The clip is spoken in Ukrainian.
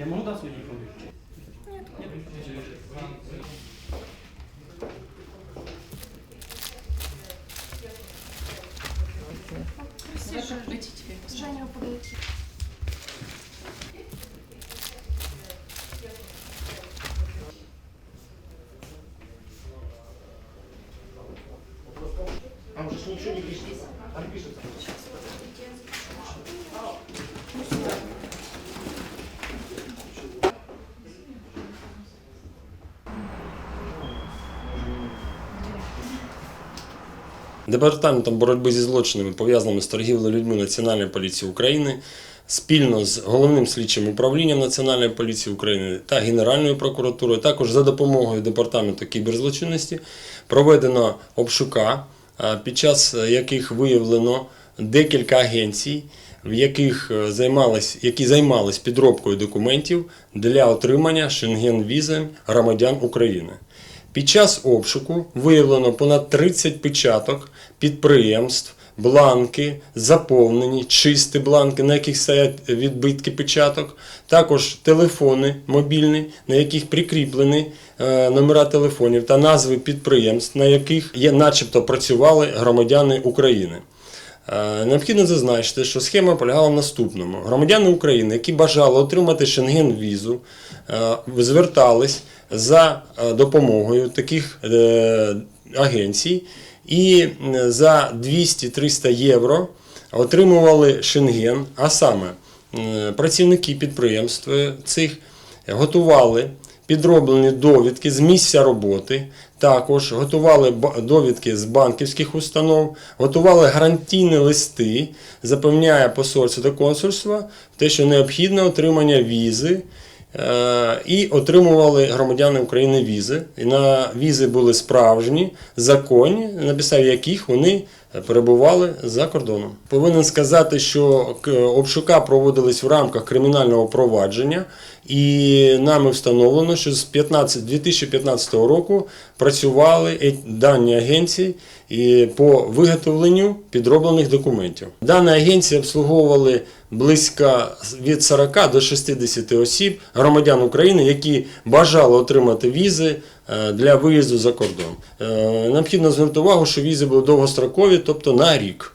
Я могу дать свой телефон? Нет. Ничего не пишется. Там пишется. Сейчас, подождите. Департаментом боротьби зі злочинами, пов'язаними з торгівлею людьми Національної поліції України, спільно з головним слідчим управлінням Національної поліції України та Генеральною прокуратурою, також за допомогою департаменту кіберзлочинності, проведено обшука, під час яких виявлено декілька агенцій, в яких е, займались, які займались підробкою документів для отримання шенген-візи громадян України. Під час обшуку виявлено понад 30 печаток підприємств, бланки, заповнені, чисті бланки, на яких стоять відбитки печаток, також телефони мобільні, на яких прикріплені е, номера телефонів та назви підприємств, на яких є, начебто працювали громадяни України. Е, Необхідно зазначити, що схема полягала в наступному: громадяни України, які бажали отримати шенген-візу, е, звертались за е, допомогою таких агенцій і за 200-300 євро отримували шенген, а саме працівники підприємств цих готували підроблені довідки з місця роботи, також готували довідки з банківських установ, готували гарантійні листи, запевняє посольство та консульство те, що необхідне отримання візи. е, І отримували громадяни України візи. І на візи були справжні, законні, на підставі яких вони перебували за кордоном. Повинен сказати, що к- обшука проводились в рамках кримінального провадження, і нами встановлено, що з 15, 2015 року працювали е- дані агенції по виготовленню підроблених документів. Дані агенції обслуговували близько від 40 до 60 осіб, громадян України, які бажали отримати візи е, для виїзду за кордон. Е, Необхідно звернути увагу, що візи були довгострокові, тобто на рік.